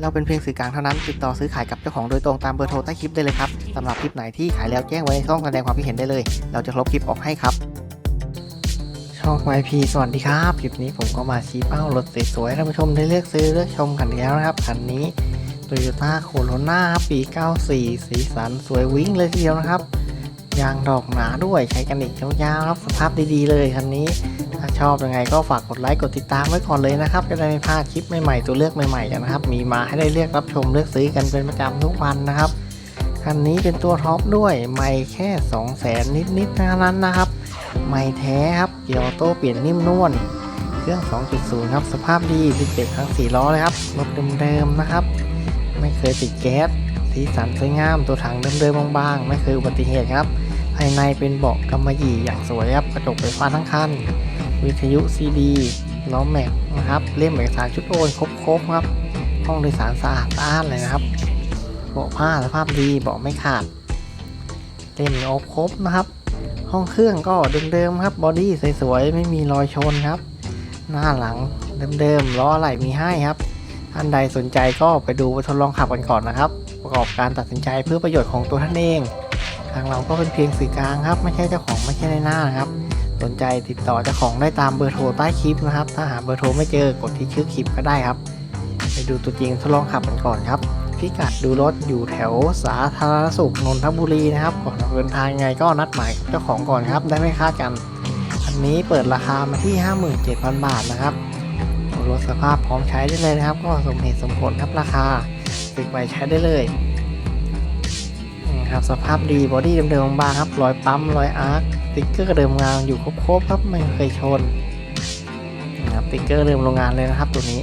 เราเป็นเพียงสื่อกลางเท่านั้น ติดต่อซื้อขายกับเจ้าของโดยตรงตามเบอร์โทรใต้คลิปได้เลยครับสำหรับคลิปไหนที่ขายแล้วแจ้งไว้ในช่องแสดงความคิดเห็นได้เลย เราจะลบคลิปออกให้ครับ ช่อง YP สวัสดีครับคลิปนี้ผมก็มาชี้เป้ารถสวยๆให้ท่านผู้ชมได้เลือกซื้อเลือกชมกันแล้วนะครับคันนี้ Toyota Corona ครับปี 94 สีสันสวยวิ่งเลยทีเดียวนะครับยางดอกหนาด้วยใช้กันอีกยาวๆครับสภาพดีๆเลยคันนี้ ถ้าชอบยังไงก็ฝากกดไลค์กดติดตามไว้ก่อนเลยนะครับจะได้ไม่พลาดคลิปใหม่ๆตัวเลือกใหม่ๆกันนะครับ มีมาให้ได้เลือกรับชมเลือกซื้อกันเป็นประจำทุกวันนะครับคันนี้เป็นตัวท็อปด้วยไม่แค่2 0 0แสนนิดๆเท่านั้นนะครับ ไม่แท้ครับเกียร์ออโต้เปลี่ยนนิ่มนวลเครื่อง 2.0 ครับสภาพดีดิเด็กทั้ง4ล้อเลยครับรถเดิมๆนะครับ ไม่เคยติดแก๊สสีสันสวยงามตัวถังเดิมๆบางๆ ไม่เคยอุบัติเหตุครับ ภายในเป็นเบาะกำมะหยี่อย่างสวยครับกระจกไฟฟ้าทั้งคัน วิทยุซีดีล้อแม็กนะครับ เล่มเอกสารชุดโอนครบๆครับ ห้องโดยสารสะอาดสะอานเลยนะครับเบาะผ้าสภาพดีเบาะไม่ขาด เล่มโอครบนะครับ ห้องเครื่องก็เดิมๆครับบอดี้สวยๆไม่มีรอยชนครับ หน้าหลังเดิมๆล้ออะไรมีให้ครับท่านใดสนใจก็ไปดูไปทดลองขับกันก่อนนะครับ ประกอบการตัดสินใจเพื่อประโยชน์ของตัวท่านเอง ทางเราก็เป็นเพียงสื่อกลางครับ ไม่ใช่เจ้าของไม่ใช่ในหน้านะครับ สนใจติดต่อเจ้าของได้ตามเบอร์โทรใต้คลิปนะครับ ถ้าหาเบอร์โทรไม่เจอกดที่ชื่อคลิปก็ได้ครับ ไปดูตัวจริงทดลองขับกันก่อนครับ พิกัดดูรถอยู่แถวสาธารณสุขนนทบุรีนะครับก่อนเดินทางไงก็นัดหมายเจ้าของก่อนครับ ได้ไม่คาดกัน อันนี้เปิดราคามาที่ 57,000 บาทนะครับรถสภาพพร้อมใช้ได้เลยนะครับ ก็สมเหตุสมผลครับราคาติดใหม่ใช้ได้เลย นะครับสภาพดีบอดี้เดิมๆบางๆครับรอยปั๊มรอยอาร์คติ๊กเกอร์เดิมงานอยู่ครบๆครับไม่เคยชนนะครับติ๊กเกอร์เดิมโรงงานเลยนะครับตัวนี้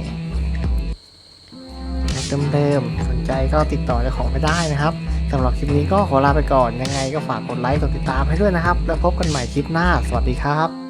เดิมๆสนใจก็ติดต่อเจ้าของไม่ได้นะครับสำหรับคลิปนี้ก็ขอลาไปก่อนยังไงก็ฝากกดไลค์กดติดตามให้ด้วยนะครับ แล้วพบกันใหม่คลิปหน้า สวัสดีครับ